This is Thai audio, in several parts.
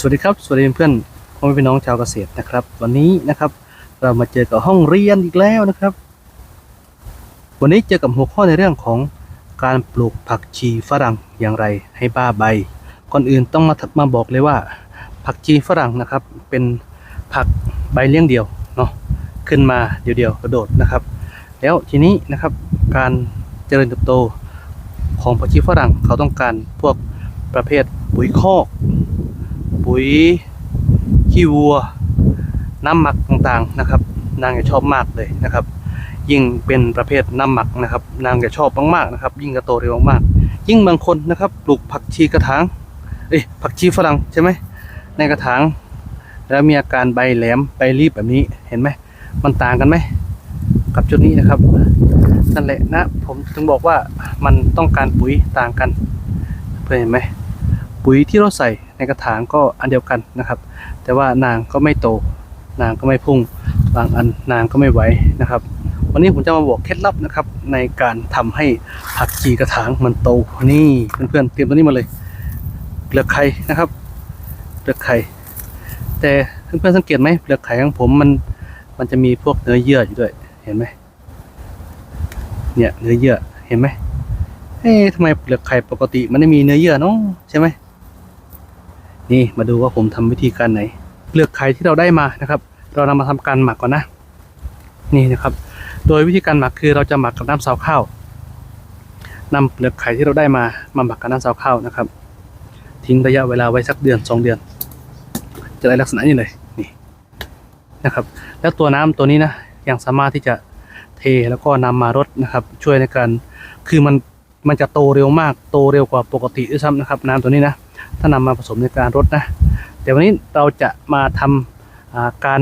สวัสดีครับ สวัสดีเพื่อนพ่อแม่พี่น้องชาวเกษตรนะครับ วันนี้นะครับ เรามาเจอกับห้องเรียนอีกแล้วนะครับ วันนี้เจอกับหัวข้อในเรื่องของการปลูกผักชีฝรั่งอย่างไรให้บ้าใบ ก่อนอื่นต้องมามาบอกเลยว่า ผักชีฝรั่งนะครับ เป็นผักใบเลี้ยงเดียวเนาะขึ้นมาเดียวๆกระโดดนะครับ แล้วทีนี้นะครับการเจริญเติบโตของผักชีฝรั่งเขาต้องการพวกประเภทปุ๋ยคอก ปุ๋ยขี้วัว น้ำหมักต่างๆนะครับ นางจะชอบมากเลยนะครับ ยิ่งเป็นประเภทน้ำหมักนะครับ นางจะชอบมากๆนะครับ ยิ่งกระโตเร็วมาก ยิ่งบางคนนะครับปลูกผักชีกระถางเอ้ยผักชีฝรั่งใช่ไหมในกระถางแล้วมีอาการใบแหลมใบรีบแบบนี้เห็นไหมมันต่างกันไหมกับชุดนี้นะครับนั่นแหละนะ ผมถึงบอกว่ามันต้องการปุ๋ยต่างกันเพื่อนเห็นไหมปุ๋ยที่เราใส่ ในกระถางก็อันเดียวกันนะครับ แต่ว่านางก็ไม่โต นางก็ไม่พุ่ง บางอันนางก็ไม่ไหวนะครับ วันนี้ผมจะมาบอกเคล็ดลับนะครับ ในการทำให้ผักชีกระถางมันโตนี่เพื่อนๆเตรียมตัวนี้มาเลยเปลือกไข่นะครับเปลือกไข่แต่เพื่อนๆสังเกตไหมเปลือกไข่ของผมมันมันจะมีพวกเนื้อเยื่ออยู่ด้วยเห็นไหมเนี่ยเนื้อเยื่อเห็นไหมเอ๊ะทำไมเปลือกไข่ปกติมันไม่มีเนื้อเยื่อเนาะใช่ไหม นี่มาดูว่าผมทำวิธีการไหนเปลือกไข่ที่เราได้มานะครับ เรานำมาทำการหมักก่อนนะ นี่นะครับ โดยวิธีการหมักคือเราจะหมักกับน้ำซาวข้าวนำเปลือกไข่ที่เราได้มามาหมักกับน้ำซาวข้าวนะครับ ทิ้งระยะเวลาไว้สักเดือนสองเดือน จะได้ลักษณะนี้เลยนี่นะครับ แล้วตัวน้ำตัวนี้นะยังสามารถที่จะเทแล้วก็นำมารดนะครับ ช่วยในการคือมันมันจะโตเร็วมากโตเร็วกว่าปกติด้วยซ้ำนะครับ น้ำตัวนี้นะ ถ้านำมาผสมในการรดนะแต่วันนี้เราจะมาทำอ่าการ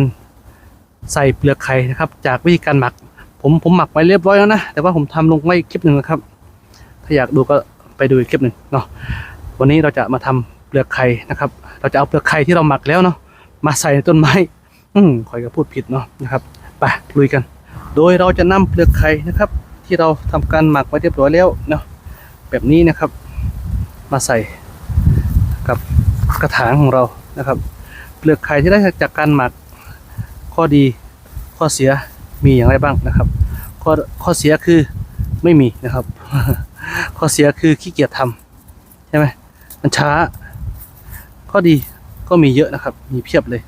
ใส่เปลือกไข่นะครับ จากวิธีการหมัก ผมผมหมักไว้เรียบร้อยแล้วนะ แต่ว่าผมทำลงไว้คลิปหนึ่งนะครับ ถ้าอยากดูก็ไปดูอีกคลิปหนึ่งเนาะวันนี้เราจะมาทำเปลือกไข่นะครับ เราจะเอาเปลือกไข่ที่เราหมักแล้วเนาะมาใส่ในต้นไม้ อืมคอยก็พูดผิดเนาะนะครับไปลุยกัน โดยเราจะนำเปลือกไข่นะครับ ที่เราทำการหมักไว้เรียบร้อยแล้วเนาะแบบนี้นะครับ มาใส่ กับกระถางของเรานะครับเปลือกไข่ที่ได้จากการหมักข้อดีข้อเสียมีอย่างไรบ้างนะครับข้อข้อเสียคือไม่มีนะครับ ข้อเสียคือขี้เกียจทำใช่ไหมมันช้า ข้อดีก็มีเยอะนะครับ มีเพียบเลย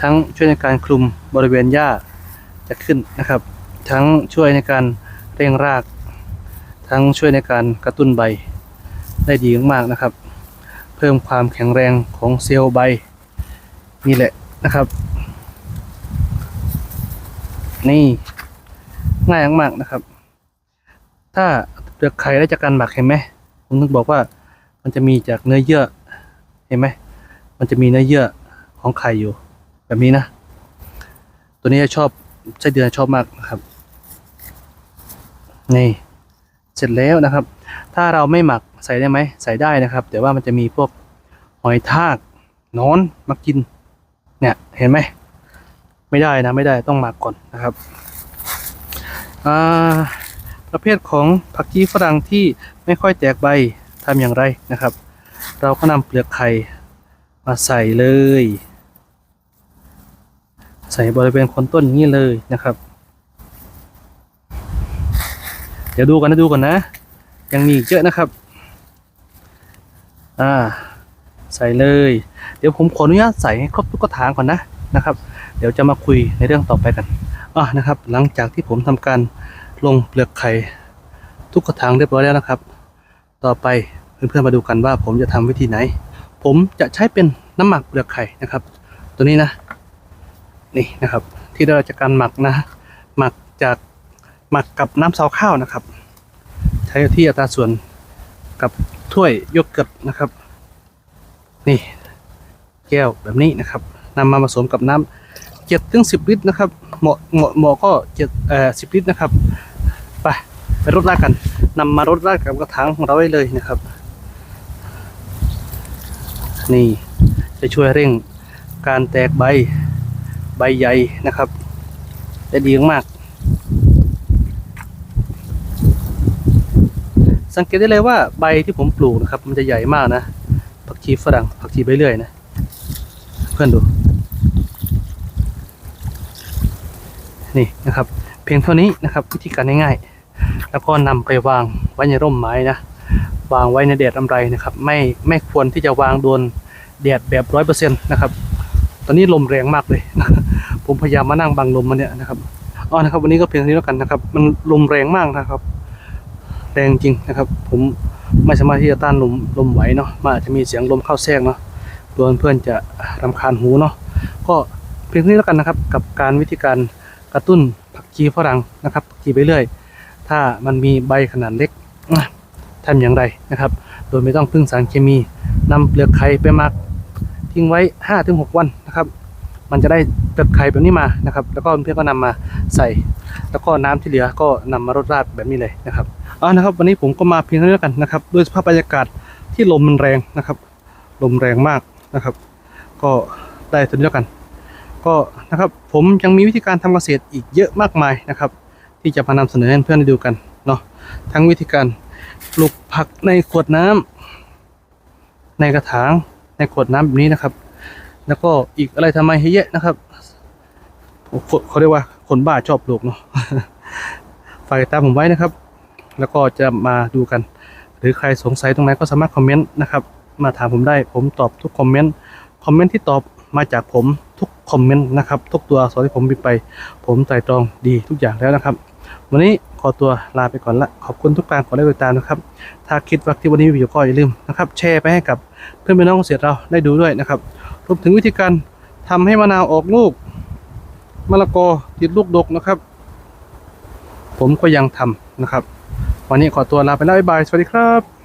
ทั้งช่วยในการคลุมบริเวณหญ้าจะขึ้นนะครับ ทั้งช่วยในการเร่งราก ทั้งช่วยในการกระตุ้นใบได้ดีมากๆนะครับ พิ่มความแข็งแรงของเซลล์ใบนี่แหละนะครับ นี่ง่ายมากนะครับ ถ้าเปลือกไข่ได้จากการหมักเห็นไหมผมถึงบอกว่ามันจะมีจากเนื้อเยื่อเห็นไหมมันจะมีเนื้อเยื่อของไข่อยู่ แบบนี้นะ ตัวนี้ชอบไส้เดือนชอบมากนะครับนี่เสร็จแล้วนะครับ ถ้าเราไม่หมัก ใส่ได้ไหมใส่ได้นะครับ แต่ว่ามันจะมีพวกหอยทากนอนมากิน เนี่ยเห็นไหมไม่ได้นะไม่ได้ต้องหมักก่อนนะครับประเภทของผักชีฝรั่งที่ไม่ค่อยแตกใบทำอย่างไรนะครับ เราก็นำเปลือกไข่มาใส่เลย ใส่บริเวณคนต้นนี้เลยนะครับ เดี๋ยวดูกันนะดูก่อนนะ ยังมีเยอะนะครับ อ่า ใส่เลย เดี๋ยวผมขออนุญาตใส่ให้ครบทุกกระถางก่อนนะนะครับ เดี๋ยวจะมาคุยในเรื่องต่อไปกันอะนะครับ หลังจากที่ผมทำการลงเปลือกไข่ทุกกระถางเรียบร้อยแล้วนะครับ ต่อไปเพื่อนๆมาดูกันว่าผมจะทำวิธีไหน ผมจะใช้เป็นน้ำหมักเปลือกไข่นะครับ ตัวนี้นะ นี่นะครับ ที่เราจะการหมักนะหมักจากหมักกับน้ำซาวข้าวนะครับ ใช้ที่อัตราส่วน กับถ้วยโยเกิร์ตนะครับ นี่ แก้วแบบนี้นะครับนำมาผสมกับน้ำเจ็ดถึงสิบลิตรนะครับเหมาะเหมาะเหมาะก็เจ็ดเอ่อสิบลิตรนะครับไปไปรดรากกันนำมารดรากกับกระถางของเราไว้เลยนะครับ นี่จะช่วยเร่งการแตกใบใบใหญ่นะครับได้ดีมาก สังเกตได้เลยว่าใบที่ผมปลูกนะครับ มันจะใหญ่มากนะผักชีฝรั่งผักชีใบเลื่อยนะ เพื่อนดู นี่นะครับ เพียงเท่านี้นะครับวิธีการง่ายๆแล้วก็นำไปวางไว้ในร่มไม้นะวางไว้ในแดดลำไรนะครับ ไม่ไม่ควรที่จะวางโดนแดดแบบร้อยเปอร์เซ็นต์นะครับ ตอนนี้ลมแรงมากเลย ผมพยายามมานั่งบังลมมันเนี่ยนะครับอ๋อนะครับ วันนี้ก็เพียงเท่านี้แล้วกันนะครับ มันลมแรงมากนะครับ แรงจริงนะครับ ผมไม่สามารถที่จะต้านลมลมไหวเนาะมันอาจจะมีเสียงลมเข้าแทรกเนาะกลัวเพื่อนจะรำคาญหูเนาะก็เพียงเท่านี้แล้วกันนะครับ กับการวิธีการกระตุ้นผักชีฝรั่งนะครับผักชีไปเรื่อย ถ้ามันมีใบขนาดเล็กทำอย่างไรนะครับ โดยไม่ต้องพึ่งสารเคมีนำเปลือกไข่ไปหมักทิ้งไว้ 5-6 วันนะครับ มันจะได้เปลือกไข่แบบนี้มานะครับ แล้วก็เพื่อนก็นำมาใส่ แล้วก็น้ำที่เหลือก็นำมารดราดแบบนี้เลยนะครับ อานะครับวันนี้ผมก็มาเพียงเท่านี้แล้วกันนะครับด้วยสภาพบรรยากาศที่ลมมันแรงนะครับ ลมแรงมากนะครับ ก็ได้เท่านี้แล้วกัน ก็นะครับผมยังมีวิธีการทำเกษตรอีกเยอะมากมายนะครับ ที่จะมานำเสนอให้เพื่อนได้ดูกันเนาะทั้งวิธีการปลูกผักในขวดน้ำในกระถางในขวดน้ำแบบนี้นะครับ แล้วก็อีกอะไรทำไมเยอะนะครับโอ้คนเขาเรียกว่าคนบ้าชอบปลูกเนาะฝากติดตามผมไว้นะครับ แล้วก็จะมาดูกัน หรือใครสงสัยตรงไหนก็สามารถคอมเมนต์นะครับมาถามผมได้ผมตอบทุกคอมเมนต์คอมเมนต์ที่ตอบมาจากผมทุกคอมเมนต์นะครับทุกตัวอักษรที่ผมพิมพ์ไป ผมไตร่ตรองดีทุกอย่างแล้วนะครับ วันนี้ขอตัวลาไปก่อนละขอบคุณทุกการกดไลค์กดติดตามนะครับ ถ้าคิดว่าที่วันนี้มีประโยชน์ก็อย่าลืมนะครับแชร์ไปให้กับเพื่อนพี่น้องเกษตรเราได้ดูด้วยนะครับรวมถึงวิธีการทำให้มะนาวออกลูกมะละกอติดลูกดกนะครับ ผมก็ยังทำนะครับ วันนี้ขอตัวลาไปแล้วบ๊ายบาย สวัสดีครับ